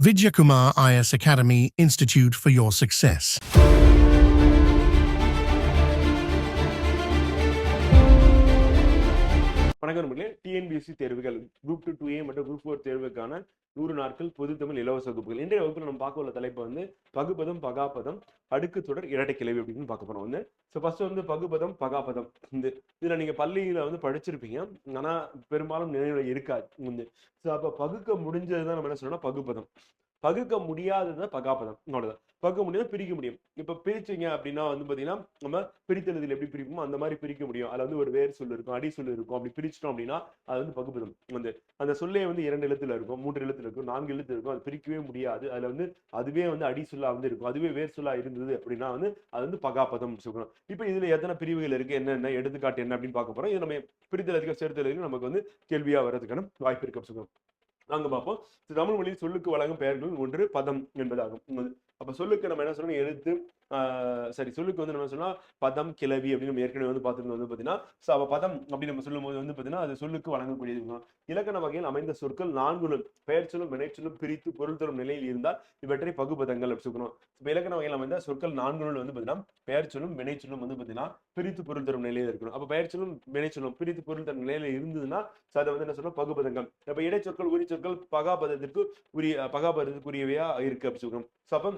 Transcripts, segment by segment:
Vidya Kumar IS Academy Institute for your success. வணக்கம் நண்பர்களே TNPSC தேர்வுகள் குரூப் டூ டூ ஏ மற்றும் group four தேர்வுக்கான நூறு நாட்கள் பொது தமிழ் இலவச வகுப்புகள். இன்றைய வகுப்பில் நம்ம பார்க்க உள்ள தலைப்பு வந்து பகுபதம் பகாபதம் அடுக்கு தொடர் இரட்டை கிளவி அப்படின்னு பார்க்க போறோம். வந்து ஸோ ஃபர்ஸ்ட் வந்து பகுபதம் பகாபதம். இந்த இதில் நீங்கள் பள்ளியில் வந்து படிச்சிருப்பீங்க. ஆனால் பெரும்பாலும் நினைவில் இருக்காது. வந்து ஸோ அப்போ பகுக்க முடிஞ்சது தான் நம்ம என்ன சொல்லணும்னா பகுபதம். பகுக்க முடியாதது தான் பகாபதம். அவ்வளோதான் பகுக்க முடியும் பிரிக்க முடியும். இப்போ பிரிச்சீங்க அப்படின்னா வந்து பார்த்தீங்கன்னா நம்ம பிரித்தெழுதில் எப்படி பிரிப்போமோ அந்த மாதிரி பிரிக்க முடியும். அதில் வந்து ஒரு வேர் சொல் இருக்கும் அடி சொல் இருக்கும். அப்படி பிரிச்சிட்டோம் அப்படின்னா அது வந்து பகுப்பதும் வந்து அந்த சொல்லே வந்து இரண்டு எழுத்துல இருக்கும் மூன்று எழுத்துல இருக்கும் நான்கு எழுத்துல இருக்கும். அது பிரிக்கவே முடியாது. அதில் வந்து அதுவே வந்து அடி சொல்லா வந்து இருக்கும். அதுவே வேர் சொல்லா இருந்தது அப்படின்னா வந்து அது வந்து பகாபதம் சொல்லணும் இப்போ இதில் எத்தனை பிரிவுகள் இருக்குது என்னென்ன எடுத்துக்காட்டு என்ன அப்படின்னு பார்க்க போகிறோம் இது நம்ம பிரித்தெழுதுக்கு சேர்த்தெழுதுக்கு நமக்கு வந்து கேள்வியாக வர்றதுக்கான வாய்ப்பு இருக்கு சொல்லணும் நாங்கள் பார்ப்போம். தமிழ் மொழியில் சொல்லுக்கு வழங்கும் பெயர்கள் ஒன்று பதம் என்பதாகும். அப்ப சொல்லுக்கு நம்ம என்ன சொல்லணும்? எழுத்து சரி சொல்லுக்கு வந்து நம்ம சொன்னா பதம் கிளவி அப்படின்னு நம்ம ஏற்கனவே வந்து பார்த்துருந்தோம். வந்து பார்த்தீங்கன்னா ஸோ அப்போ பதம் அப்படின்னு நம்ம சொல்லும்போது வந்து பார்த்தீங்கன்னா அது சொல்லுக்கு வழங்கக்கூடியது இலக்கண வகையில் அமைந்த சொற்கள் நான்குலும் பெயர் சொல்லும் வினைச்சொல்லும் பிரித்து பொருள் தரும் நிலையில் இருந்தால் இவற்றை பகுபதங்கள் அப்படி சொல்லணும் இப்போ இலக்கண வகையில் அமைந்த சொற்கள் நான்குலும் வந்து பார்த்தீங்கன்னா பெயர் சொல்லும் வினைச்சொல்லும் வந்து பார்த்தீங்கன்னா பிரித்து பொருள் தரும் நிலையில் இருக்கணும். அப்போ பெயர் சொல்லும் வினைச்சொல்லும் பிரித்து பொருள் தரும் நிலையில இருந்ததுன்னா அதை வந்து என்ன சொல்லணும் பகுபதங்கள். இப்போ இடைச்சொற்கள் உரி சொற்கள் பகாபதத்திற்கு உரிய பகாபதத்துக்குரியவையா இருக்கு அப்படி சொல்லணும் ஸோ அப்போ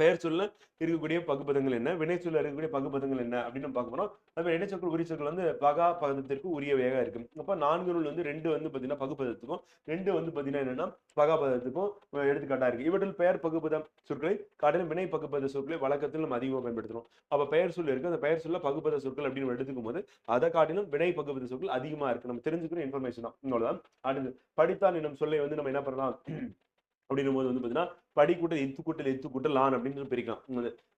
பெயர் சொல்ல இருக்கக்கூடிய பகுபதங்கள் என்ன வினை சொல்ல இருக்கக்கூடிய பகுபதங்கள் என்ன அப்படின்னு நம்ம பார்க்க போறோம். அது இடைச்சொற்கள் வந்து பகா பதத்திற்கு உரியவையாக இருக்கு அப்போ நான்கு நூல் வந்து ரெண்டு வந்து பாத்தீங்கன்னா பகுப்பதத்துக்கும் ரெண்டு வந்து பாத்தீங்கன்னா என்னன்னா பகாபதத்துக்கும் எடுத்துக்காட்டா இருக்கு. இவற்றில் பெயர் பகுப்பத சொற்களை காட்டிலும் வினை பகுப்பத சொற்களை வழக்கத்தில் நம்ம அதிகமாக பயன்படுத்துறோம். அப்போ பெயர் சொல் இருக்கு. அந்த பெயர் சொல்ல பகுப்பத சொற்கள் அப்படின்னு நம்ம எடுத்துக்கும் போது அதை காட்டிலும் வினை பகுப்பத சொற்கள் அதிகமா இருக்கு. நம்ம தெரிஞ்சுக்கிற இன்ஃபர்மேஷன் தான். இவ்வளவுதான் அடுத்து படித்தான் என்னும் சொல்லை வந்து நம்ம என்ன பண்ணலாம்? அப்படின்னும் போது வந்து பார்த்தீங்கன்னா படிக்கூட்டல் எத்து கூட்டல் எத்து கூட்டல் லான் அப்படின்னு சொல்லி பிரிக்கலாம்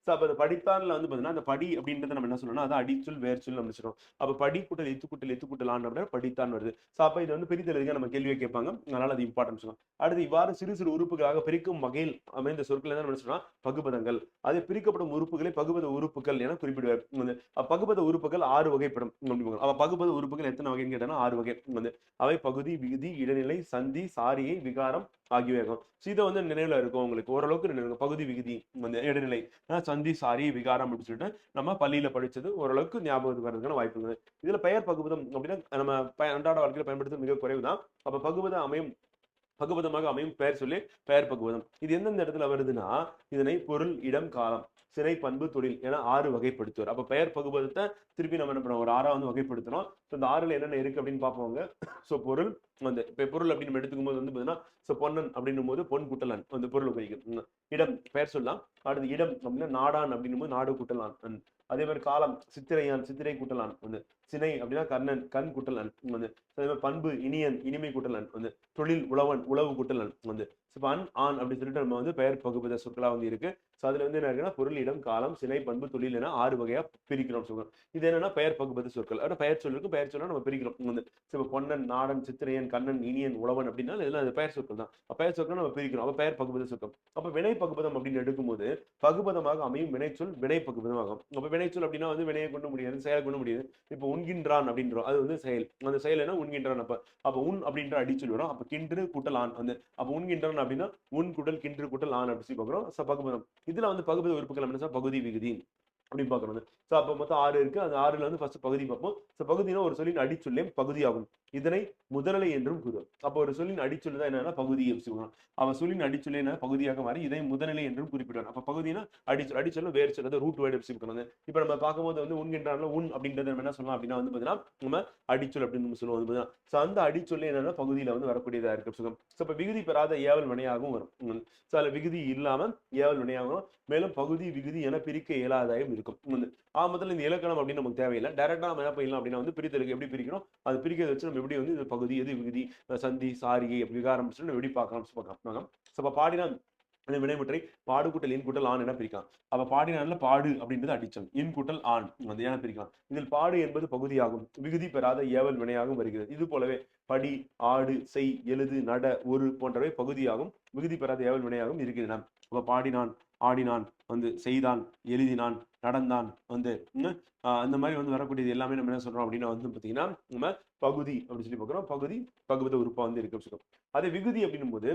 ஸோ அப்போ அந்த படித்தான்ல வந்து பார்த்தீங்கன்னா அந்த படி அப்படின்றத நம்ம என்ன சொல்லணும்னா அது அடிச்சொல் வேர்ச்சொல் நம்ம அப்போ படி கூட்டல் எத்து கூட்டல் எத்து கூட்டல் லான் அப்படின்னா படித்தான் வருது. ஸோ அப்போ இது வந்து பிரித்தெழுதுங்க நம்ம கேள்வியை கேட்பாங்க? அதனால அது இம்பார்ட்டன்ஸ் சொல்லலாம். அடுத்து இவ்வாறு சிறு சிறு உறுப்புகளாக பிரிக்கும் வகையில் அமைந்த சொற்கள் என்ன நம்ம பகுபதங்கள். அதே பிரிக்கப்படும் உறுப்புகளை பகுபத உறுப்புகள் என குறிப்பிடுவார். வந்து அப்ப பகுபத உறுப்புகள் ஆறு வகைப்படும். அப்படிம்பாங்க. அப்ப பகுபத உறுப்புகள் எத்தனை வகைன்னு கேட்டா ஆறு வகை. வந்து அவை பகுதி விகுதி இடைநிலை சந்தி சாரியை விகாரம் ஆகியவை இருக்கும் இதை வந்து நினைவுல இருக்கும் உங்களுக்கு. ஓரளவுக்கு நினைவு பகுதி விகுதி வந்து இடைநிலை ஆஹ் சந்தி சாரி விகாரம் அப்படின்னு சொல்லிட்டு நம்ம பள்ளியில படிச்சது ஓரளவுக்கு ஞாபகத்துக்கு வர்றதுக்கான வாய்ப்பு இருக்குது. இதுல பெயர் பகுபதம் அப்படின்னா நம்ம அன்றாட வாழ்க்கையில் பயன்படுத்துறது மிக குறைவு தான் அப்ப பகுபதம் அமையும் பகுபதமாக அமையும் பெயர் சொல்லி பெயர் பகுபதம். இது எந்தெந்த இடத்துல வருதுன்னா இதனை பொருள் இடம் காலம் சிறை பண்பு தொழில் என ஆறு வகைப்படுத்துவார். அப்ப பெயர் பகுபதத்தை திருப்பி நம்ம என்ன பண்ணுவோம்? ஒரு ஆறா வந்து வகைப்படுத்தணும் ஸோ இந்த ஆறுல என்னென்ன இருக்கு அப்படின்னு பார்ப்போங்க. ஸோ பொருள் வந்து இப்போ பொருள் அப்படின்னு நம்ம எடுத்துக்கும் போது வந்து பார்த்தீங்கன்னா ஸோ பொன்னன் அப்படின்னும் போது பொன் குட்டலான் அந்த பொருள் உபயோகிக்கும். இடம் பெயர் சொல்லலாம். அடுத்து இடம் அப்படின்னா நாடான் அப்படின்னும் போது நாடு குட்டலான். அதே மாதிரி காலம் சித்திரையான் சித்திரை குட்டலான் வந்து சினை அப்படின்னா கர்ணன் கண் குட்டலான் வந்து. அதே மாதிரி பண்பு இனியன் இனிமை குட்டலான் வந்து. தொழில் உழவன் உழவு குட்டலான் வந்து. இப்போ அன் ஆண் அப்படின்னு சொல்லிட்டு நம்ம வந்து பெயர் பகுபத சொற்களா வந்து இருக்கு. ஸோ அதுல வந்து என்ன இருக்குன்னா பொருள் இடம் காலம் சினை பண்பு தொழில் என ஆறு வகையா பிரிக்கிறோம் சொல்லுவோம் இது என்னன்னா பெயர் பகுப்பத சொற்கள். ஆனால் பெயர் சொல்லுக்கு பெயர் சொல்ல நம்ம பிரிக்கிறோம். வந்து இப்போ பொன்னன் நாடன் சித்திரையன் கண்ணன் இனியன் உழவன் அப்படின்னா இதெல்லாம் அது பெயர் சொற்கள் தான். பெயர் சொற்கள் நம்ம பிரிக்கிறோம். அப்ப பெயர் பகுப்பத சொற்கள். அப்ப வினை பகுப்பதம் அப்படின்னு எடுக்கும்போது பகுபதமாக அமையும் வினைச்சொல் வினை பகுபதமாகும் அப்ப வினைச்சொல் அப்படின்னா வந்து வினையை கொண்டு முடியாது செயலை கொண்டு முடியாது. இப்போ உண்கின்றான் அப்படின்றோம். அது வந்து செயல். அந்த செயல் என்ன? உண்கின்றான். அப்ப அப்ப உன் அப்படின்ற அடிச்சொல் வரும். அப்ப கின்று கூட்டல் ஆண். வந்து அப்ப உண்கின்றான் அப்படின்னா உன் குடல் கின்று குட்டல் ஆண் அப்படி சொல்லி பார்க்குறோம். பகுபதம். இதுல வந்து பகுபத உறுப்புகள் என்ன? பகுதி விகுதி. அப்படின்னு பார்க்கணும் ஸோ அப்போ மொத்தம் ஆறு இருக்கு. அந்த ஆறுல வந்து ஃபர்ஸ்ட் பகுதி பார்ப்போம். ஸோ பகுதினா ஒரு சொல்லின் அடிச்சொல்லே பகுதியாகும். இதனை முதலை என்றும் கூறுவோம் அப்போ ஒரு சொல்லின் அடிச்சொல்லு தான் என்னன்னா பகுதியை அப்படி சொல்லுவாங்க. அவன் சொல்லின் அடிச்சொல்லே என்ன பகுதியாக மாறி இதை முதநிலை என்றும் குறிப்பிடுவான் அப்போ பகுதினா அடிச்சொல் அடிச்சொல்லும் வேறு சொல் ரூட் வேர்டு அப்படி இப்போ நம்ம பார்க்கும்போது வந்து உண்கின்றால உன் அப்படின்றத நம்ம என்ன சொல்லலாம் அப்படின்னா வந்து பார்த்தீங்கன்னா நம்ம அடிச்சொல் அப்படின்னு நம்ம சொல்லுவோம் வந்து ஸோ அந்த அடிச்சொல்லே என்னன்னா பகுதியில் வந்து வரக்கூடியதாக இருக்கு சொல்லுவோம் ஸோ இப்போ விகுதி பெறாத ஏவல் வினையாகவும் வரும். ஸோ அதில் விகுதி இல்லாம ஏவல் வினையாகவும் மேலும் பகுதி விகுதி என பிரிக்க இயலாதாயும் இருக்கும் வந்து ஆமத்தில் இந்த இலக்கணம் அப்படின்னு நமக்கு தேவையில்லை. டேரக்டா நம்ம என்ன பண்ணலாம் அப்படின்னா வந்து பிரித்தலுக்கு எப்படி பிரிக்கணும் அது பிரிக்கிறத வச்சு நம்ம எப்படி வந்து இது பகுதி எது விகுதி சந்தி சாரிகை அப்படி விகாரம் சொல்லி நம்ம எப்படி பார்க்கலாம் பார்க்கலாம். ஸோ அப்போ பாடினா அந்த வினைமுற்றை பாடு கூட்டல் இன் கூட்டல் ஆண் என பிரிக்கலாம். அப்ப பாடினால பாடு அப்படின்றது அடிச்சோம். இன் கூட்டல் ஆண். வந்து என பிரிக்கலாம்? இதில் பாடு என்பது பகுதியாகும். விகுதி பெறாத ஏவல் வினையாகவும் வருகிறது. இது போலவே படி ஆடு செய் எழுது நட ஒரு போன்றவை பகுதியாகும். விகுதி பெறாத ஏவல் வினையாகவும் இருக்கின்றன. அப்ப பாடினான் ஆடினான் வந்து செய்தான் எழுதினான் நடந்தான் வந்து ம், அந்த மாதிரி வந்து வரக்கூடியது எல்லாமே நம்ம என்ன சொல்றோம் அப்படின்னா வந்து பார்த்தீங்கன்னா நம்ம பகுதி அப்படின்னு சொல்லி பார்க்குறோம். பகுதி பகுத உறுப்பா வந்து இருக்கு அதே விகுதி அப்படின்னும் போது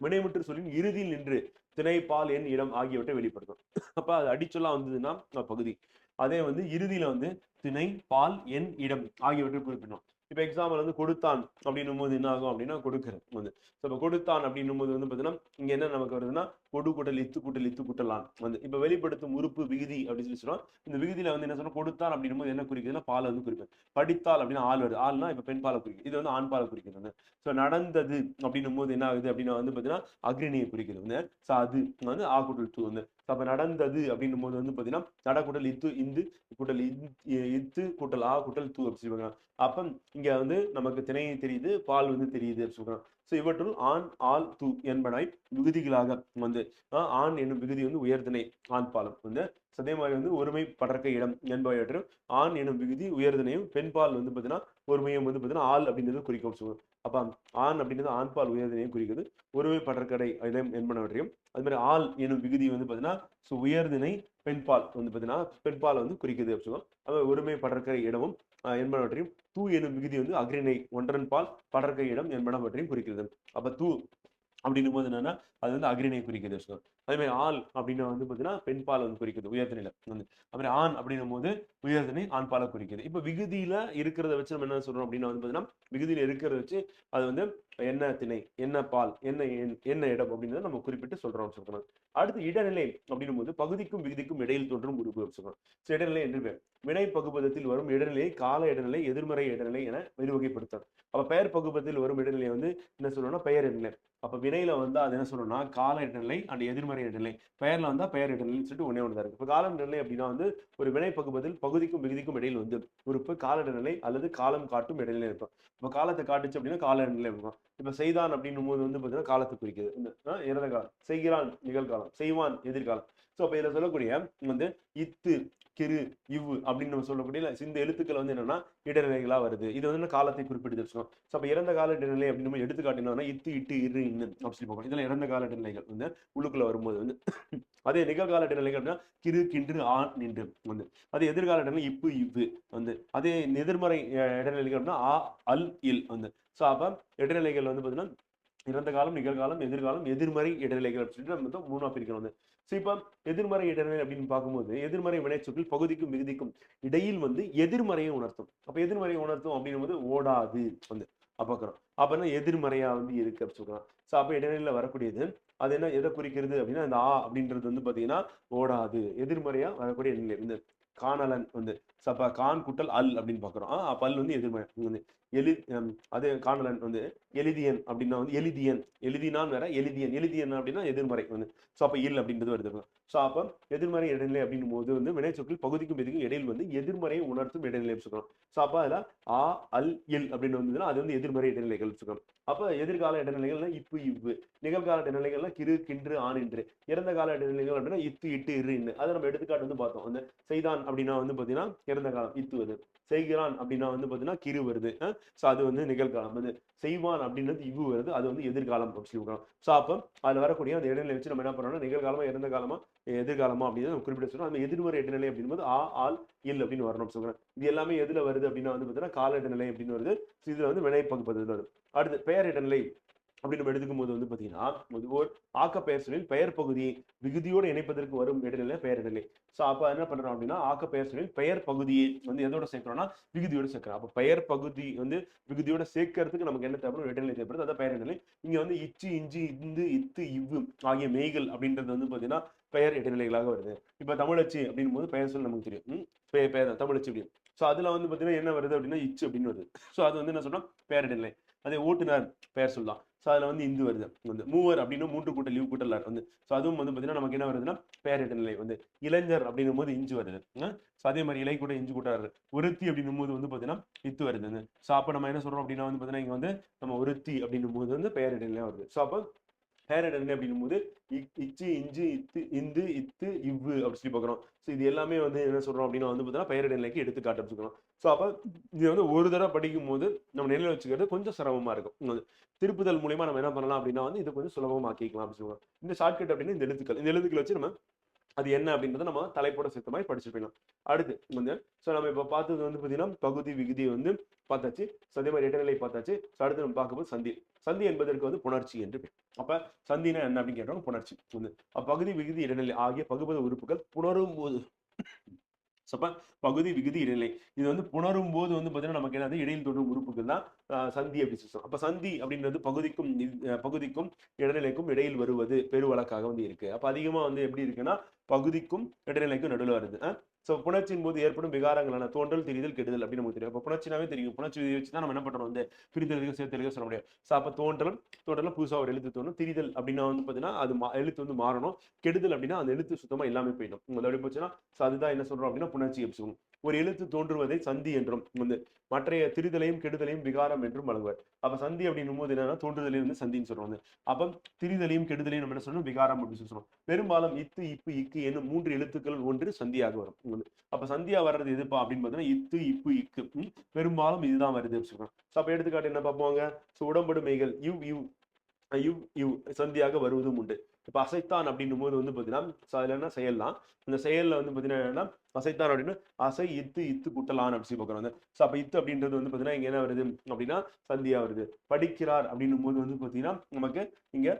வினைமுற்று சொல்லின் இறுதியில் நின்று திணை பால் எண் இடம் ஆகியவற்றை வெளிப்படுத்தும். அப்ப அது அடிச்சொல்லா வந்ததுன்னா பகுதி. அதே வந்து இறுதியில வந்து திணை பால் எண் இடம் ஆகியவற்றை குறிப்பிடணும். இப்போ எக்ஸாம்பிள் வந்து கொடுத்தான் அப்படின்னும் போது என்ன ஆகும் அப்படின்னா கொடுக்குறது வந்து. ஸோ இப்போ கொடுத்தான் அப்படின்னும் போது வந்து பார்த்தீங்கன்னா இங்கே என்ன நமக்கு வருதுன்னா கொடு கூட்டல் இத்து கூட்டல் இத்து கூட்டலான் வந்து. இப்போ வெளிப்படுத்தும் உறுப்பு விகுதி அப்படின்னு சொல்லி சொல்லுவோம் இந்த விகுதியில் வந்து என்ன சொன்னால் கொடுத்தான் அப்படின்னும் போது என்ன குறிக்குதுன்னா பாலை வந்து குறிப்பேன் படித்தால் அப்படின்னா ஆள் வருது. ஆள்னா இப்போ பெண் பாலை குறிக்கும் இது வந்து ஆண் பாலை குறிக்கிறது. வந்து ஸோ நடந்தது அப்படின்னும் போது என்ன ஆகுது அப்படின்னா வந்து பார்த்தீங்கன்னா அக்னியை குறிக்கிறது. வந்து ஸோ அது வந்து ஆ கூட்டல் தூ வந்து சபை அப்போ நடந்தது அப்படின்னும் போது வந்து பார்த்தீங்கன்னா நட கூட்டல் இத்து இந்து கூட்டல் இந்- இத்து கூட்டல் ஆ கூட்டல் தூ அப்படி சொல்லுவாங்க. அப்போ இங்கே வந்து நமக்கு திணை தெரியுது பால் வந்து தெரியுது அப்படி சொல்லுவாங்க ஸோ இவற்றுள் ஆண் ஆள் தூ என்பனாய் விகுதிகளாக வந்து ஆண் என்னும் விகுதி வந்து உயர்திணை ஆண் பாலம் வந்து so அதே மாதிரி வந்து ஒருமை படர்க்க இடம் என்பவற்றும் ஆண் என்னும் விகுதி உயர்தினையும் பெண் பால் வந்து பார்த்தீங்கன்னா ஒருமையும் வந்து பார்த்தீங்கன்னா ஆள் அப்படின்றது குறிக்கும். சொல்லுவோம் அப்ப ஆண் அப்படின்றது ஆண் பால் குறிக்கிறது குறிக்குது. ஒருமை படற்கடை இடம் என்பனவற்றையும் அது மாதிரி ஆள் எனும் விகுதி வந்து பார்த்தீங்கன்னா ஸோ உயர்திணை பெண்பால் வந்து பார்த்தீங்கன்னா பெண்பால் வந்து குறிக்குது அப்படின்னு சொல்லுவோம். அப்போ ஒருமை படற்கரை இடமும் என்பனவற்றையும் தூ எனும் விகுதி வந்து அக்ரிணை ஒன்றன் பால் படற்கை இடம் என்பனவற்றையும் குறிக்கிறது அப்ப தூ அப்படின்னும் போது என்னன்னா அது வந்து அக்ரிணை குறிக்குது வச்சுக்கோங்க. அதே மாதிரி ஆள் அப்படின்னா வந்து பார்த்தீங்கன்னா பெண் பால் வந்து குறிக்குது உயர்திணையில வந்து அப்புறம் ஆண் அப்படின்னும் போது உயர்திணை ஆண் பாலை குறிக்குது இப்போ விகுதியில இருக்கிறத வச்சு நம்ம என்ன சொல்றோம் அப்படின்னா வந்து பார்த்தீங்கன்னா விகுதியில இருக்கிறத வச்சு அது வந்து என்ன திணை என்ன பால் என்ன என்ன இடம் அப்படின்றத நம்ம குறிப்பிட்டு சொல்றோம் சொல்றோம். அடுத்து இடநிலை அப்படின்னும் போது பகுதிக்கும் விகுதிக்கும் இடையில் தோன்றும் உறுப்பு சொல்றோம். ஸோ இடநிலை என்று பேர் வினை பகுபதத்தில் வரும் இடநிலை கால இடைநிலை எதிர்மறை இடைநிலை என இருவகைப்படுத்தும் அப்ப பெயர் பகுபதத்தில் வரும் இடநிலை வந்து என்ன சொல்லணும்னா பெயர் இடைநிலை. அப்போ வினையில வந்து அது என்ன சொல்லணும்னா கால இடைநிலை அண்ட் எதிர்மறை இடைநிலை. பெயர்ல வந்தா பெயர் இடைநிலைன்னு சொல்லிட்டு ஒன்றே ஒன்று இருக்கு. இப்போ காலம் இடைநிலை அப்படின்னா வந்து ஒரு வினை பகுப்பதில் பகுதிக்கும் விகுதிக்கும் இடையில் வந்து உறுப்பு கால இடைநிலை அல்லது காலம் காட்டும் இடைநிலை இருக்கும். இப்போ காலத்தை காட்டுச்சு அப்படின்னா கால இடைநிலை இருக்கும். இப்போ செய்தான் அப்படின்னும் போது வந்து பார்த்தீங்கன்னா காலத்தை குறிக்குது. இந்த இறந்த காலம் செய்கிறான் நிகழ்காலம் செய்வான் எதிர்காலம். ஸோ அப்போ இதில் சொல்லக்கூடிய வந்து இத்து கிரு இவ் அப்படின்னு நம்ம சொல்லக்கூடிய இந்த எழுத்துக்கள் வந்து என்னன்னா இடைநிலைகளா வருது. இது வந்து காலத்தை குறிப்பிட்டு வச்சுக்கோம் ஸோ அப்போ இறந்த கால இடைநிலை அப்படின்னு நம்ம எடுத்துக்காட்டினோம்னா இத்து இட்டு இரு இன்னு அப்படி சொல்லி பார்க்கணும் இதெல்லாம் இறந்த கால இடைநிலைகள் வந்து உள்ளுக்குள்ள வரும்போது வந்து அதே நிகழ்கால இடைநிலைகள் அப்படின்னா கிரு கின்று ஆண் நின்று வந்து. அதே எதிர்கால இடைநிலை இப்பு இவ்வு வந்து. அதே எதிர்மறை இடைநிலைகள் அப்படின்னா ஆ அல் இல் வந்து. ஸோ அப்போ இடைநிலைகள் வந்து பார்த்தீங்கன்னா இறந்த காலம் நிகழ்காலம் எதிர்காலம் எதிர்மறை இடைநிலைகள் அப்படின்னு நம்ம வந்து மூணா பிரிக்கணும் வந்து. ஸோ இப்போ எதிர்மறை இடர்நிலை அப்படின்னு பார்க்கும்போது எதிர்மறை வினைச்சொற்கள் பகுதிக்கும் விகுதிக்கும் இடையில் வந்து எதிர்மறையை உணர்த்தும். அப்போ எதிர்மறையை உணர்த்தும் அப்படின்னும் போது ஓடாது வந்து அப்பக்கிறோம் அப்போ என்ன? எதிர்மறையா வந்து இருக்கு அப்படின்னு சொல்றோம் ஸோ அப்போ இடைநிலையில் வரக்கூடியது அது என்ன? எதை குறிக்கிறது அப்படின்னா அந்த ஆ அப்படின்றது வந்து பார்த்தீங்கன்னா ஓடாது. எதிர்மறையா வரக்கூடிய நிலை வந்து காணலன் வந்து சப்பா கான் குட்டல் அல் அப்படின்னு பாக்குறோம் ஆஹ் அல் வந்து எதிர்மறை. வந்து எலி அதே காணலன் வந்து எலிதியன் அப்படின்னா வந்து எலிதியன். எழுதினான் வேற எலிதியன். எலிதியன் அப்படின்னா எதிர்மறை வந்து. ஸோ அப்போ இல் அப்படின்றது வருது ஸோ அப்போ எதிர்மறை இடைநிலை அப்படின்னும் போது வந்து வினைச்சொற்கள் பகுதிக்கும் எதுக்கும் இடையில் வந்து எதிர்மறையை உணர்த்தும் இடைநிலை சொல்லணும் ஸோ அப்போ அதில் ஆ அல் இல் அப்படின்னு வந்ததுன்னா அது வந்து எதிர்மறை இடைநிலைகள் சொல்லணும் அப்போ எதிர்கால இடைநிலைகள்னா இப்பு இவ்வு நிகழ்கால இடைநிலைகள்னா கிரு கின்று ஆணின்று இறந்த கால இடைநிலைகள் அப்படின்னா இத்து இட்டு இரு இன்னு. அதை நம்ம எடுத்துக்காட்டு வந்து பார்த்தோம். அந்த செய்தான் அப்படின்னா வந்து பார்த்தீங்கன்னா இறந்த காலம் இத்து வருது. செய்கிறான் அப்படின்னா வந்து பார்த்தீங்கன்னா கிரு வருது. ஸோ அது வந்து நிகழ்காலம். வந்து செய்வான் அப்படின்றது இவ்வு வருது. அது வந்து எதிர்காலம் அப்படின்னு சொல்லுவோம் ஸோ அப்போ அதில் வரக்கூடிய அந்த இடைநிலை வச்சு நம்ம என்ன பண்ணோம்னா நிகழ்காலமாக இறந்த காலமாக எதிர்காலமா அப்படின்னு நம்ம குறிப்பிட சொல்றோம். அந்த எதிர்மறை இடைநிலை அப்படின்போது ஆ ஆல் இல் அப்படின்னு வரணும் சொல்றேன் இது எல்லாமே எதுல வருது அப்படின்னா வந்து பார்த்தீங்கன்னா கால இடைநிலை அப்படின்னு வருது. இதுல வந்து வினை பகுப்பது வருது. அடுத்து பெயர் இடைநிலை அப்படின்னு நம்ம எடுத்துக்கும் போது வந்து பார்த்தீங்கன்னா ஒரு ஓர் ஆக்க பெயர் சொல்லில் பெயர் பகுதியை விகுதியோடு இணைப்பதற்கு வரும் இடைநிலை பெயர் ஸோ அப்போ என்ன பண்ணுறோம் அப்படின்னா ஆக்க பெயர் சொல்லில் பெயர் பகுதியை வந்து எதோட சேர்க்கிறோம்னா விகுதியோட சேர்க்கிறோம். அப்போ பெயர் பகுதி வந்து விகுதியோட சேர்க்கறதுக்கு நமக்கு என்ன தேவைப்படும்? இடைநிலை தேவைப்படுது. அதான் பெயர் இங்கே வந்து இச்சு இஞ்சி இந்து இத்து இவ்வு ஆகிய மெய்கள் அப்படின்றது வந்து பார்த்தீங்கன்னா பெயர் இடைநிலைகளாக வருது. இப்போ தமிழச்சி அப்படின்னும் போது பெயர் சொல் நமக்கு தெரியும். பெயர் பெயர் தமிழச்சி அப்படின்னு. ஸோ அதில் வந்து பார்த்தீங்கன்னா என்ன வருது அப்படின்னா இச்சு அப்படின்னு வருது. ஸோ அது வந்து என்ன சொல்றோம்? பெயர் இடைநிலை. அதே ஓட்டுநர் பெயர் சொல்லலாம் ஸோ அதில் வந்து இந்து வருது. வந்து மூவர் அப்படின்னு மூன்று கூட்டல் லீவ் கூட்டல் வந்து. ஸோ அதுவும் வந்து பார்த்தீங்கன்னா நமக்கு என்ன வருதுன்னா பெயர் நிலை. வந்து இளைஞர் அப்படின்னும் போது இஞ்சு வருது. ஸோ அதே மாதிரி இலை கூட இஞ்சு கூட்டாரு ஒருத்தி அப்படின்னும் போது வந்து பார்த்தீங்கன்னா இத்து வருது ஸோ அப்போ நம்ம என்ன சொல்கிறோம் அப்படின்னா வந்து பார்த்தீங்கன்னா இங்கே வந்து நம்ம ஒருத்தி அப்படின்னும் போது வந்து பெயர் வருது. ஸோ அப்போ ஹேர் இடைநிலை அப்படின்னும் போது இச்சு இஞ்சு இத்து இந்து இத்து இவ்வு அப்படி சொல்லி பார்க்குறோம். ஸோ இது எல்லாமே வந்து என்ன சொல்கிறோம் அப்படின்னா வந்து பார்த்தீங்கன்னா பெயர் எடுத்து காட்ட வச்சுக்கிறோம் ஸோ அப்போ இது வந்து ஒரு தடவை படிக்கும் போது நம்ம நிலையில் வச்சுக்கிறது கொஞ்சம் சிரமமாக இருக்கும். திருப்புதல் மூலியமா நம்ம என்ன பண்ணலாம் அப்படின்னா வந்து இது கொஞ்சம் சுலபமாக்கிக்கலாம் அப்படின்னு சொல்லுவாங்க. இந்த ஷார்ட்கட் அப்படின்னு இந்த எழுத்துக்கள். இந்த எழுத்துக்கள் வச்சு நம்ம அது என்ன அப்படின்றத நம்ம தலைப்போட சேர்த்த மாதிரி படிச்சு போயிடலாம். அடுத்து வந்து ஸோ நம்ம இப்போ பார்த்தது வந்து பார்த்தீங்கன்னா பகுதி விகுதி வந்து பார்த்தாச்சு. ஸோ அதே மாதிரி இடைநிலை பார்த்தாச்சு. ஸோ அடுத்து நம்ம பார்க்கும்போது சந்தி. சந்தி என்பதற்கு வந்து புணர்ச்சி என்று பேர். அப்ப சந்தினா என்ன அப்படின்னு கேட்டோம்? புணர்ச்சி. வந்து அப்ப பகுதி விகுதி இடைநிலை ஆகிய பகுபத உறுப்புகள் புணரும் போது அப்ப பகுதி விகுதி இடைநிலை. இது வந்து புணரும் போது வந்து பாத்தீங்கன்னா நமக்கு என்னது? இடையில் தோன்றும் உறுப்புகள் தான் சந்தி அப்படின்னு சொல்லுவோம் அப்ப சந்தி அப்படின்றது பகுதிக்கும் பகுதிக்கும் இடைநிலைக்கும் இடையில் வருவது பெருவழக்காக வந்து இருக்கு. அப்ப அதிகமா வந்து எப்படி இருக்குன்னா பகுதிக்கும் இடைநிலைக்கும் நடுவில் வருது. ஸோ புணர்ச்சியின் போது ஏற்படும் விகாரங்களான தோன்றல் திரிதல் கெடுதல் அப்படின்னு நமக்கு தெரியும். அப்போ புணர்ச்சினாவே தெரியும். புணர்ச்சி வச்சு தான் நம்ம என்ன பண்ணுறோம் வந்து பிரித்தலுக்கு சேர்த்தலுக்கு சொல்ல முடியாது ஸோ அப்போ தோன்றலும் தோன்றலும் புதுசாக ஒரு எழுத்து தோணும். திரிதல் அப்படின்னா வந்து பார்த்தீங்கன்னா அது மா- எழுத்து வந்து மாறணும். கெடுதல் அப்படின்னா அந்த எழுத்து சுத்தமாக இல்லாமல் போயிடும். உங்க எப்படி போச்சுன்னா ஸோ அதுதான் என்ன சொல்கிறோம் அப்படின்னா புணர்ச்சி எப்படி ஒரு எழுத்து தோன்றுவதை சந்தி என்றும் வந்து மற்றைய திரிதலையும் கெடுதலையும் விகாரம் என்றும் வழங்குவார். அப்ப சந்தி அப்படின்னும் போது என்னன்னா தோன்றுதலையும் வந்து சந்தின்னு சொல்றோம் வந்து அப்ப திரிதலையும் கெடுதலையும் நம்ம என்ன சொல்லணும் விகாரம் அப்படின்னு சொல்லி சொல்றோம். பெரும்பாலும் இத்து இப்பு இக்கு என்னும் மூன்று எழுத்துக்கள் ஒன்று சந்தியாக வரும். வந்து அப்ப சந்தியா வர்றது எதுப்பா அப்படின்னு பார்த்தீங்கன்னா இத்து இப்பு இக்கு பெரும்பாலும் இதுதான் வருது அப்படின்னு சொல்றோம் அப்ப எடுத்துக்காட்டு என்ன பார்ப்போங்க? உடம்படுமைகள் இவ் இவ் அஹ் இவ் இவ் சந்தியாக வருவதும் உண்டு. இப்போ அசைத்தான் அப்படின்னும் போது வந்து பார்த்தீங்கன்னா so அதுல என்ன? செயல்லாம் இந்த செயலில் வந்து பார்த்தீங்கன்னா என்னன்னா அசைத்தான் அப்படின்னு அசை இத்து இத்து குட்டலான் அப்படி சொல்லி பார்க்குறோம் ஸோ அப்போ இத்து அப்படின்றது வந்து பார்த்தீங்கன்னா இங்கே என்ன வருது அப்படின்னா சந்தியா வருது. படிக்கிறார் அப்படின்னும் போது வந்து பார்த்தீங்கன்னா நமக்கு இங்கே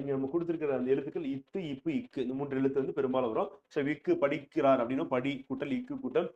இங்கே நம்ம கொடுத்துருக்கிற அந்த எழுத்துக்கள் இத்து இப்பு இக்கு. இந்த மூன்று எழுத்து வந்து பெரும்பாலும் வரும். ஸோ விக்கு படிக்கிறார் அப்படின்னா படி குட்டல் இக்கு குட்டல்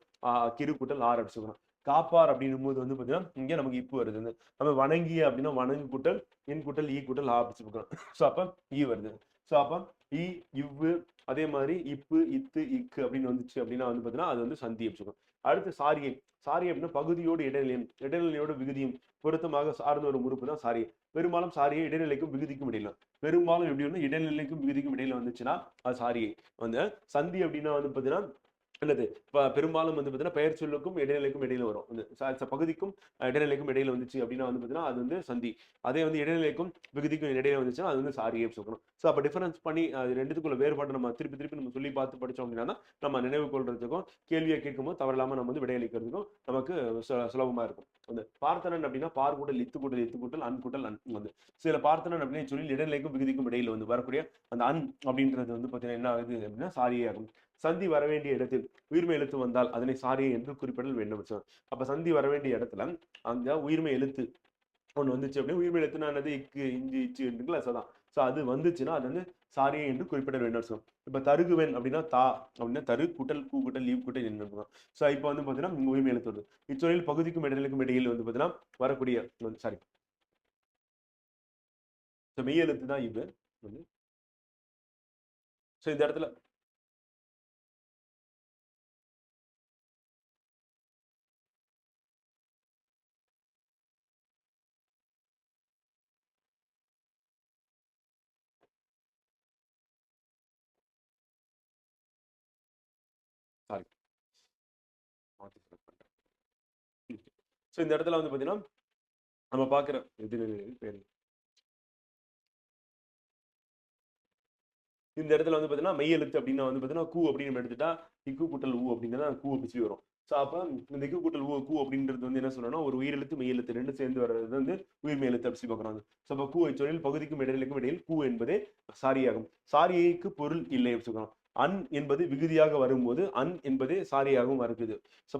கிரு குட்டல் ஆர் அப்படி சொல்லணும் காப்பார் அப்படின்னும் போது வந்து பார்த்தீங்கன்னா இங்கே நமக்கு இப்பு வருது. நம்ம வணங்கிய அப்படின்னா வணங்கு குட்டல் என் குட்டல் ஈ குட்டல் ஆ அப்படி பார்க்குறோம் ஸோ அப்போ ஈ வருது. ஸோ அப்போ இ இவ்வு அதே மாதிரி இப்பு இத்து இக்கு அப்படின்னு வந்துச்சு அப்படின்னா வந்து பார்த்தீங்கன்னா அது வந்து சந்தி வச்சுக்கோம் அடுத்து சாரியை சாரி அப்படின்னா பகுதியோடு இடைநிலையும் இடைநிலையோட விகுதியும் பொருத்தமாக சார்ந்த ஒரு உறுப்பு தான் சாரி பெரும்பாலும் சாரியை இடைநிலைக்கும் விகுதிக்கும் இடையில. பெரும்பாலும் எப்படி ஒன்று இடைநிலைக்கும் விகுதிக்கும் இடையில வந்துச்சுன்னா அது சாரியை. வந்து சந்தி அப்படின்னா வந்து பார்த்தீங்கன்னா என்னது இப்போ பெரும்பாலும் வந்து பார்த்தீங்கன்னா பெயர் சொல்லுக்கும் இடைநிலைக்கும் இடையில வரும். இந்த பகுதிக்கும் இடைநிலைக்கும் இடையில வந்துச்சு அப்படின்னா வந்து பார்த்தீங்கன்னா அது வந்து சந்தி. அதே வந்து இடைநிலைக்கும் விகுதிக்கும் இடையில வந்துச்சுன்னா அது வந்து சாரியே சொல்லணும் ஸோ அப்போ டிஃபரன்ஸ் பண்ணி அது ரெண்டுத்துக்குள்ள வேறுபாடு நம்ம திருப்பி திருப்பி நம்ம சொல்லி பார்த்து படிச்சோம் அப்படின்னா நம்ம நினைவு கொள்றதுக்கும் கேள்வியை கேட்கும்போது தவறில்லாம நம்ம வந்து விடையளிக்கிறதுக்கும் நமக்கு சு- சுலபமா இருக்கும். அந்த பார்த்தனன் அப்படின்னா பார் கூட்டல் இத்து கூட்டல் இத்து கூட்டல் அன் கூட்டல் அன் வந்து. சில பார்த்தனன் அப்படின்னு சொல்லி இடைநிலைக்கும் விகுதிக்கும் இடையில வந்து வரக்கூடிய அந்த அன் அப்படின்றது வந்து பார்த்தீங்கன்னா என்ன ஆகுது அப்படின்னா சாரியே ஆகும். சந்தி வர வேண்டிய இடத்தில் உயிர்மை எழுத்து வந்தால் அதனை சாரியை என்று குறிப்பிடல் வேண்டும். அப்ப சந்தி வர வேண்டிய இடத்துல அந்த உயிர்மை எழுத்து ஒன்று வந்துச்சு அப்படின்னா உயிர்மை எழுத்துனா இக்கு இஞ்சி இச்சு என்றுங்களா? சதான் ஸோ அது வந்துச்சுன்னா அது வந்து சாரியை என்று குறிப்பிட வேண்டும் சொல்லும் இப்போ தருகுவன் அப்படின்னா தா அப்படின்னா தரு கூட்டல் கூ கூட்டல் லீவ் கூட்டல் என்ன ஸோ இப்போ வந்து பார்த்தீங்கன்னா இங்க எழுத்து வருது. இச்சொல்லில் பகுதிக்கும் இடைநிலைக்கும் இடையில் வந்து பார்த்தீங்கன்னா வரக்கூடிய சாரி ஸோ மெய் எழுத்து தான் இது. வந்து ஸோ இந்த இடத்துல ஸோ இந்த இடத்துல வந்து பார்த்தீங்கன்னா நம்ம பார்க்குற இது பேர். இந்த இடத்துல வந்து பார்த்தீங்கன்னா மெய் எழுத்து அப்படின்னா வந்து பார்த்தீங்கன்னா கூ அப்படின்னு நம்ம எடுத்துட்டா இக்கு கூட்டல் ஊ அப்படின்னா கூ அப்படி சொல்லி வரும். ஸோ அப்போ இந்த இக்கு கூட்டல் ஊ கூ அப்படின்றது வந்து என்ன சொல்லணும்னா ஒரு உயிரெழுத்து மெய் எழுத்து ரெண்டு சேர்ந்து வர்றது வந்து உயிர்மெய் எழுத்து அப்படி சொல்லி பார்க்குறாங்க ஸோ அப்போ கூ சொல்லில் பகுதிக்கும் இடையிலுக்கும் இடையில் கூ என்பதே சாரியாகும். சாரியைக்கு பொருள் இல்லை அப்படி சொல்றோம் அன் என்பது விகுதியாக வரும்போது அன் என்பதே சாரியாகவும் வருகிறது. ஸோ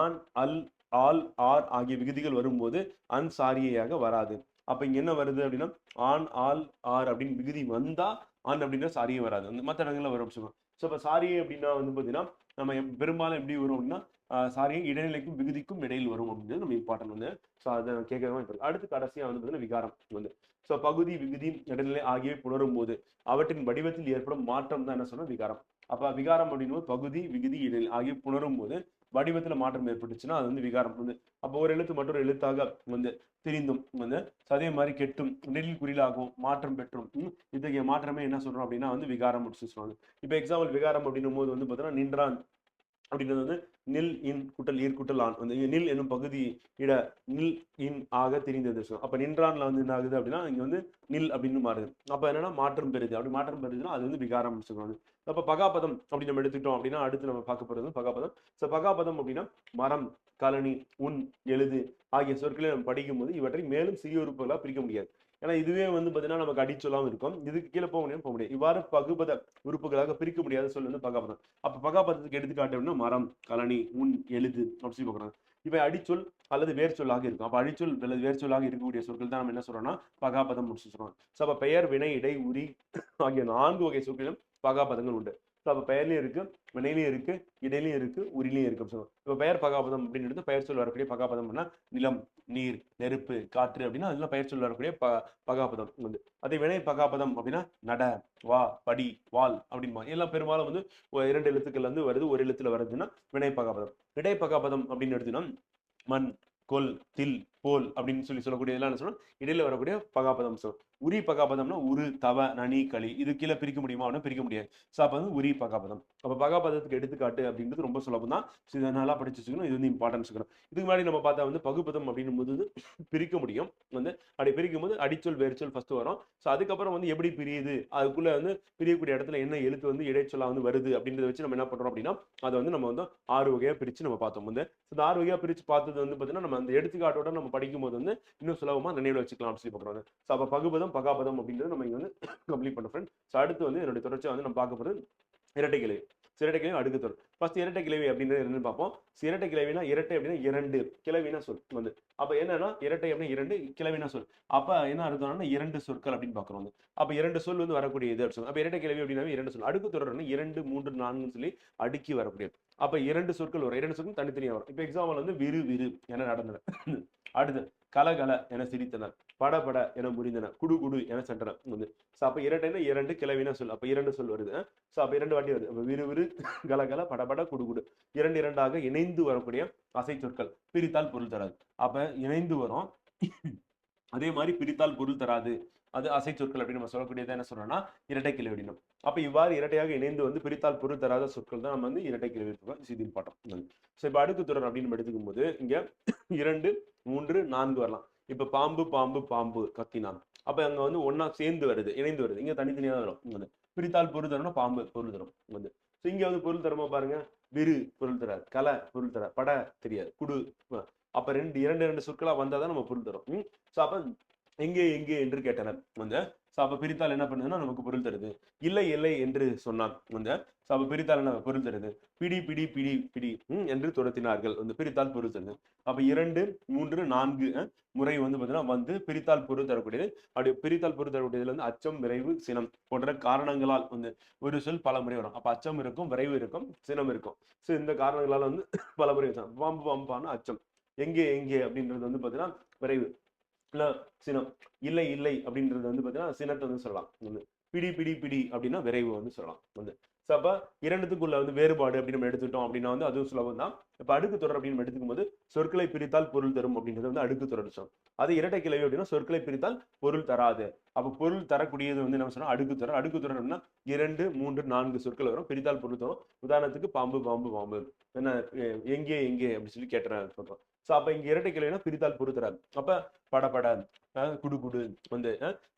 ஆண் அல் ஆல் ஆர் ஆகிய விகுதிகள் வரும்போது அன்சாரியாக வராது. அப்ப இங்க என்ன வருது அப்படின்னா ஆன் ஆல் ஆர் அப்படின்னு விகுதி வந்தா ஆன் அப்படின்னா சாரியே வராது. அந்த மற்ற இடங்கள்ல வரும் சொல்லுவோம் ஸோ இப்போ சாரியே அப்படின்னா வந்து பார்த்தீங்கன்னா நம்ம பெரும்பாலும் எப்படி வரும் அப்படின்னா ஆஹ் சாரியை இடைநிலைக்கும் விகுதிக்கும் இடையில் வரும் அப்படின்னு நம்ம இம்பார்ட்டன் வந்து. ஸோ அதை கேட்கறதும் இப்போ அடுத்து கடைசியா வந்து பார்த்தீங்கன்னா விகாரம் வந்து. ஸோ பகுதி விகுதி இடைநிலை ஆகியவை புணரும் போது அவற்றின் வடிவத்தில் ஏற்படும் மாற்றம் தான் என்ன சொன்னா விகாரம். அப்ப விகாரம் அப்படின்னும் போது பகுதி விகுதி இடைநிலை ஆகிய புணரும் போது வடிவத்தில் மாற்றம் ஏற்பட்டுச்சுன்னா அது வந்து விகாரம். வந்து அப்போ ஒரு எழுத்து மற்றொரு எழுத்தாக வந்து தெரிந்தும் வந்து அதே மாதிரி கெட்டும் நெல்லில் குறிலாகும் மாற்றம் பெற்றும். இத்தகைய மாற்றமே என்ன சொல்றோம் அப்படின்னா வந்து விகாரம் அப்படின்னு சொல்லுவாங்க இப்போ எக்ஸாம்பிள் விகாரம் அப்படின்னும் போது வந்து பார்த்தீங்கன்னா நின்றான் அப்படின்றது வந்து நில் இன் குட்டல் ஈர்க்குட்டல் ஆண். வந்து நில் என்னும் பகுதி இட நில் இன் ஆக தெரிந்தது சொல்லுவோம். அப்ப நின்றான்ல வந்து என்ன ஆகுது அப்படின்னா இங்க வந்து நில் அப்படின்னு மாறுது. அப்ப என்னன்னா மாற்றம் பெறுது. அப்படி மாற்றம் பெறுதுன்னா அது வந்து விகாரம் அப்படின்னு சொல்லுவாங்க அப்ப பகாபதம் அப்படி நம்ம எடுத்துக்கிட்டோம் அப்படின்னா அடுத்து நம்ம பார்க்க போறது பகாபதம். ஸோ பகாபதம் அப்படின்னா மரம் கலனி உன் எழுது ஆகிய சொற்களை நம்ம படிக்கும் போது இவற்றை மேலும் சிறிய உறுப்புகளாக பிரிக்க முடியாது. ஏன்னா இதுவே வந்து பார்த்தீங்கன்னா நமக்கு அடிச்சொல்லாம இருக்கும். இதுக்கு கீழே போக முடியும் போக முடியாது. இவ்வாறு பகுபத உறுப்புகளாக பிரிக்க முடியாத சொல் வந்து பகாபதம். அப்ப பகாபதத்துக்கு எடுத்துக்காட்டு அப்படின்னா மரம் கலனி உன் எழுது அப்படி சொல்லி பார்க்குறாங்க. இவை அடிச்சொல் அல்லது வேர் சொல்லாக இருக்கும். அப்போ அடிச்சொல் அல்லது வேர் சொல்லாக இருக்கக்கூடிய சொற்கள் தான் நம்ம என்ன சொல்றோம்னா பகாபதம் முடிச்சு சொல்றோம். ஸோ அப்ப பெயர் வினை இடை உரி ஆகிய நான்கு வகை சொற்களிலும் பகாபதங்கள் உண்டு. ஸோ அப்போ பெயர்லயும் இருக்கு வினையிலையும் இருக்கு இடையிலையும் இருக்கு உரிலையும் இருக்கு சொல்லுவோம் இப்போ பெயர் பகாபதம் அப்படின்னு எடுத்து பெயர் சொல் வரக்கூடிய பகாபதம்னா நிலம் நீர் நெருப்பு காற்று அப்படின்னா அதெல்லாம் பெயர் சொல் வரக்கூடிய ப பகாபதம் வந்து அதே வினை பகாபதம் அப்படின்னா நட வா படி வால் அப்படின்பா எல்லாம் பெரும்பாலும் வந்து இரண்டு எழுத்துக்கள் வந்து வருது. ஒரு எழுத்துல வருதுன்னா வினை பகாபதம். இடை பகாபதம் அப்படின்னு எடுத்தீங்கன்னா மண் கொல் தில் போல் அப்படின்னு சொல்லி சொல்லக்கூடிய எல்லாம் என்ன சொல்லணும் இடையில வரக்கூடிய பகாபதம் சொல் உரி பகாபதம்னா உரு தவ நனி களி. இது கீழே பிரிக்க முடியுமா அப்படின்னா பிரிக்க முடியாது. ஸோ அப்போ வந்து உரி பகாபதம். அப்போ பகாபதத்துக்கு எடுத்துக்காட்டு அப்படின்றது ரொம்ப சுலபம் தான். ஸோ இதை நல்லா படிச்சு வச்சுக்கணும். இது வந்து இம்பார்ட்டன்ஸ் இருக்கணும் இதுக்கு முன்னாடி நம்ம பார்த்தா வந்து பகுபதம் அப்படின்னும் போது பிரிக்க முடியும். வந்து அப்படி பிரிக்கும் போது அடிச்சொல் வேர்ச்சொல் ஃபர்ஸ்ட் வரும். ஸோ அதுக்கப்புறம் வந்து எப்படி பிரியுது? அதுக்குள்ளே வந்து பிரியக்கூடிய இடத்துல என்ன எழுத்து வந்து இடைச்சொல்லாக வந்து வருது அப்படின்றத வச்சு நம்ம என்ன பண்ணுறோம் அப்படின்னா அதை வந்து நம்ம வந்து ஆறு வகையாக பிரித்து நம்ம பார்த்தோம். வந்து இந்த ஆறு வகையாக பிரித்து பார்த்தது வந்து பார்த்தீங்கன்னா நம்ம அந்த எடுத்துக்காட்டோட நம்ம படிக்கும் போது வந்து இன்னும் சுலபமாக நினைவில் வச்சுக்கலாம் அப்படின்னு சொல்லி பார்க்குறோம். ஸோ அப்போ பகுபதம் பகாபதம் அப்படின்றது நம்ம இங்கே வந்து கம்ப்ளீட் பண்ண ஃப்ரெண்ட் ஸோ அடுத்து வந்து என்னுடைய தொடர்ச்சியை வந்து நம்ம பார்க்க போகிறது இரட்டை கிளவி. சிரட்டை இரட்டை கிளவி அடுக்கு தொடர். ஃபர்ஸ்ட் இரட்டை கிளவி அப்படின்றது என்னன்னு பார்ப்போம். இரட்டை கிளவினா இரட்டை அப்படின்னா இரண்டு கிளவினா சொல் வந்து. அப்ப என்னன்னா இரட்டை அப்படின்னா இரண்டு கிளவினா சொல். அப்போ என்ன அர்த்தம்னா இரண்டு சொற்கள் அப்படின்னு பார்க்குறோம் வந்து. அப்போ இரண்டு சொல் வந்து வரக்கூடிய இது அப்படின்னு அப்போ அப்ப இரட்டை கிளவி அப்படின்னா இரண்டு சொல். அடுக்கு தொடர்னா இரண்டு மூன்று நான்குன்னு சொல்லி அடுக்கி வரக்கூடிய. அப்ப இரண்டு சொற்கள் வரும். இரண்டு சொற்கள் தனித்தனியாக வரும். இப்போ எக்ஸாம்பிள் வந்து விறு விறு என நடந்தது. அடுத்து கலகல என சிரித்தனர். படபட என முறிந்தன குடு குடு என சென்றனர் வந்து ஸோ அப்போ இரட்டைனா இரண்டு கிளவினா சொல். அப்போ இரண்டு சொல் வருது. ஸோ அப்போ இரண்டு வாட்டி வருது. அப்போ விறுவிறு கலகல படபட குடு குடு. இரண்டு இரண்டாக இணைந்து வரக்கூடிய அசை சொற்கள் பிரித்தால் பொருள் தராது. அப்போ இணைந்து வரும். அதே மாதிரி பிரித்தால் பொருள் தராது. அது அசை சொற்கள் அப்படின்னு நம்ம சொல்லக்கூடியது என்ன சொல்றோம்னா இரட்டை கிளவி அப்போ இவ்வாறு இரட்டையாக இணைந்து வந்து பிரித்தால் பொருள் தராத சொற்கள் தான் நம்ம வந்து இரட்டை கிளவி இருக்கோம் இது இம்பார்ட்டன் ஸோ இப்போ அடுக்கு தொடர் அப்படின்னு எடுத்துக்கும் போது இங்கே இரண்டு மூன்று நான்கு வரலாம். இப்போ பாம்பு பாம்பு பாம்பு கத்தினான். அப்போ அங்கே வந்து ஒன்றா சேர்ந்து வருது இணைந்து வருது. இங்கே தனித்தனியாக வரும். இங்கே வந்து பிரித்தால் பொருள் தரம்னா பாம்பு பொருள் தரும். வந்து ஸோ இங்கே வந்து பொருள் தரமா பாருங்க? விரு பொருள் தரார் கலை பொருள் தரார் பட தெரியாது குடு. அப்போ ரெண்டு இரண்டு இரண்டு சுற்களாக வந்தால் தான் நம்ம பொருள் தரும். ஸோ அப்போ எங்கே எங்கே என்று கேட்டனர். வந்து ஸோ அப்போ பிரித்தால் என்ன பண்ணுதுன்னா நமக்கு பொருள் தருது. இல்லை இல்லை என்று சொன்னான். வந்து ஸோ அப்போ பிரித்தால் என்ன பொருள் தருது? பிடி பிடி பிடி பிடி என்று துரத்தினார்கள். வந்து பிரித்தால் பொருள் தருது. அப்போ இரண்டு மூன்று நான்கு முறை வந்து பார்த்தீங்கன்னா வந்து பிரித்தால் பொருள் தரக்கூடியது. அப்படி பிரித்தால் பொருள் தரக்கூடியதுல வந்து அச்சம் விரைவு சினம் போன்ற காரணங்களால் வந்து ஒரு சொல் பல முறை வரும். அப்போ அச்சம் இருக்கும் விரைவு இருக்கும் சினம் இருக்கும். ஸோ இந்த காரணங்களால் வந்து பல முறை வரும். பாம்பு பாம்பான அச்சம். எங்கே எங்கே அப்படின்றது வந்து பார்த்தீங்கன்னா விரைவு. இல்லை சினம் இல்லை இல்லை அப்படின்றது வந்து பார்த்தீங்கன்னா சினத்தை வந்து சொல்லலாம். வந்து பிடி பிடி பிடி அப்படின்னா விரைவு வந்து சொல்லலாம். வந்து ஸோ அப்போ இரண்டுத்துக்குள்ள வந்து வேறுபாடு அப்படின்னு நம்ம எடுத்துட்டோம் அப்படின்னா வந்து அதுவும் சுலபம் தான். இப்போ அடுக்கு தொடர் அப்படின்னு எடுத்துக்கும் போது சொற்களை பிரித்தால் பொருள் தரும் அப்படின்றது வந்து அடுக்கு தொடர் சொல். அது இரட்டை கிளவி அப்படின்னா சொற்களை பிரித்தால் பொருள் தராது. அப்போ பொருள் தரக்கூடியது வந்து என்ன சொன்னால் அடுக்கு தொடர். அடுக்கு தொடர் அப்படின்னா இரண்டு மூன்று நான்கு சொற்கள் வரும். பிரித்தால் பொருள் தரும். உதாரணத்துக்கு பாம்பு பாம்பு பாம்பு. என்ன எங்கே எங்கே அப்படின்னு சொல்லி கேட்டுறேன் சொல்கிறோம் ஸோ அப்போ இங்கே இரட்டை கிளைனா பிரித்தால் பொருள் தராது அப்போ பட குடு குடு வந்து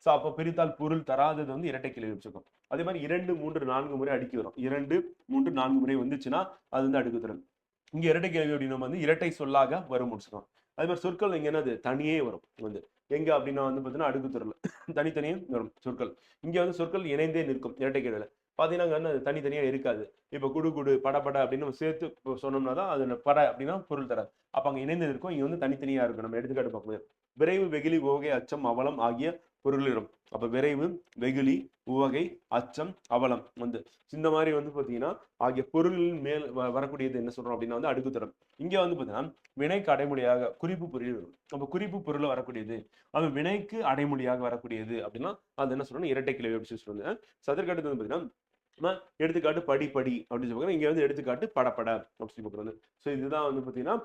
ஸோ அப்போ பிரித்தால் பொருள் தராதது வந்து இரட்டை கிளை வச்சுக்கும் அதே மாதிரி இரண்டு மூன்று நான்கு முறை அடுக்கி வரும். இரண்டு மூன்று நான்கு முறை வந்துச்சுன்னா அது வந்து அடுக்கு தரும் இங்கே இரட்டை கிளவி அப்படின்னா வந்து இரட்டை சொல்லாக வரும் முடிச்சுக்கோம் அதே மாதிரி சொற்கள் இங்கே என்னது? தனியே வரும் வந்து. எங்க அப்படின்னா வந்து பார்த்தீங்கன்னா அடுக்கு தொடர்ல தனித்தனியே வரும் சொற்கள். இங்கே வந்து சொற்கள் இணைந்தே நிற்கும் இரட்டை கேள்வியில. பார்த்தீங்கன்னா அது தனித்தனியாக இருக்காது. இப்போ குடு குடு படப்பட அப்படின்னு நம்ம சேர்த்து இப்போ சொன்னோம்னா தான் அது பட அப்படின்னா பொருள் தராது. அப்ப அங்க இணைந்து இருக்கும் இங்க வந்து தனித்தனியா இருக்கும். நம்ம எடுத்துக்காட்டு பார்க்கும்போது விரைவு வெகுளி உவகை அச்சம் அவலம் ஆகிய பொருளிடம் அப்ப விரைவு வெகுளி உவகை அச்சம் அவலம் வந்து. இந்த மாதிரி வந்து பாத்தீங்கன்னா ஆகிய பொருளின் மேல் வ- வரக்கூடியது என்ன சொல்றோம் அப்படின்னா வந்து அடுக்கு தரம். இங்க வந்து பாத்தீங்கன்னா வினைக்கு அடைமொழியாக குறிப்பு பொருள் வரும். அப்ப குறிப்பு பொருள் வரக்கூடியது. அது வினைக்கு அடைமொழியாக வரக்கூடியது அப்படின்னா அது என்ன சொல்றோம் இரட்டை கிளவி அப்படின்னு சொல்லி சொல்லுவாங்க சதற்காட்டு வந்து பாத்தீங்கன்னா எடுத்துக்காட்டு படி படி அப்படின்னு சொல்லி பார்க்குறோம் இங்க வந்து எடுத்துக்காட்டு படப்பட அப்படின்னு சொல்லி பார்க்குறது ஸோ இதுதான் வந்து பாத்தீங்கன்னா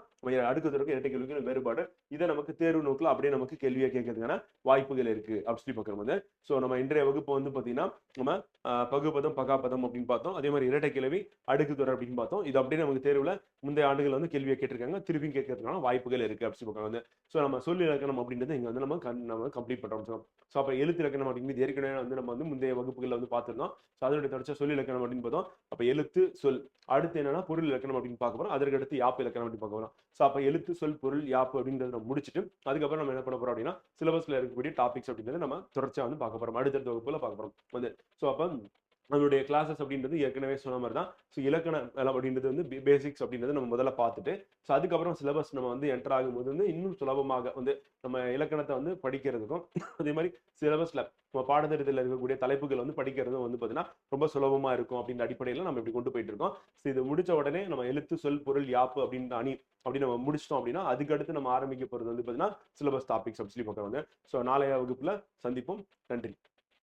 அடுக்கத்திற்கு அடுக்கு இரட்டை கேள்விக்கு வேறுபாடு. இதை நமக்கு தேர்வு நோக்கில் அப்படியே நமக்கு கேள்வியாக கேட்கறதுக்கான வாய்ப்புகள் இருக்கு அப்படின்னு சொல்லி பார்க்குறோம் வந்து. ஸோ நம்ம இன்றைய வகுப்பு வந்து பாத்தீங்கன்னா நம்ம ஆஹ், பகுபதம் பகாபதம் அப்படின்னு பார்த்தோம். அதே மாதிரி இரட்டை கேள்வி அடுக்கு தொடர் அப்படின்னு பார்த்தோம். இது அப்படியே நமக்கு தேர்வுல முந்தைய ஆண்டுகள் வந்து கேள்வியை கேட்டிருக்காங்க. திருப்பியும் கேட்கறதுக்கான வாய்ப்புகள் இருக்கு அப்படின்னு சொல்லி பார்க்குறாங்க வந்து. ஸோ நம்ம சொல் இலக்கணம் அப்படின்றது இங்க வந்து நம்ம கண்- நம்ம கம்ப்ளீட் பண்ணுறோம் ஸோ அப்போ எழுத்து இலக்கணம் அப்படிங்கிறது ஏற்கனவே வந்து நம்ம வந்து முந்தைய வகுப்புகளில் வந்து பார்த்துருந்தோம். ஸோ அதனுடைய தொடர்ச்சியா சொல் இலக்கணம் அப்படின்னு பார்த்தோம். அப்போ எழுத்து சொல். அடுத்து என்னன்னா பொருள் இலக்கணம் அப்படின்னு பார்க்க போறோம். அதற்கு அடுத்து யாப்பு இலக்கணம் அப்படின்னு பார்க்க போறோம். ஸோ அப்போ எழுத்து சொல் பொருள் யாப்பு அப்படின்றத நம்ம முடிச்சுட்டு அதுக்கப்புறம் நம்ம என்ன பண்ண போறோம் அப்படின்னா சிலபஸ்ல இருக்கக்கூடிய டாபிக்ஸ் அப்படின்றத நம்ம தொடர்ச்சியா வந்து பார்க்க போறோம். அடுத்தடுத்த வகுப்புல பார்க்க போறோம். வந்து. ஸோ அப்போ நம்மளுடைய கிளாஸஸ் அப்படின்றது ஏற்கனவே சொன்ன மாதிரி தான் ஸோ இலக்கண அப்படின்றது வந்து பேசிக்ஸ் அப்படின்றது நம்ம முதல்ல பார்த்துட்டு ஸோ அதுக்கப்புறம் சிலபஸ் நம்ம வந்து என்டர் ஆகும்போது வந்து இன்னும் சுலபமாக வந்து நம்ம இலக்கணத்தை வந்து படிக்கிறதுக்கும் அதே மாதிரி சிலபஸில் நம்ம பாடத்திட்டத்தில் இருக்கக்கூடிய தலைப்புகள் வந்து படிக்கிறதும் வந்து பார்த்தீங்கன்னா ரொம்ப சுலபமாக இருக்கும் அப்படின்ற அடிப்படையில் நம்ம இப்படி கொண்டு போயிட்டு இருக்கோம். ஸோ இது முடிச்ச உடனே நம்ம எழுத்து சொல் பொருள் யாப்பு அப்படின்ற அணி அப்படி நம்ம முடிச்சிட்டோம் அப்படின்னா அதுக்கடுத்து நம்ம ஆரம்பிக்க போகிறது வந்து பார்த்தீங்கன்னா சிலபஸ் டாபிக்ஸ் அப்படின்னு சொல்லி பார்க்குறாங்க ஸோ நாளைய வகுப்பில் சந்திப்போம். நன்றி.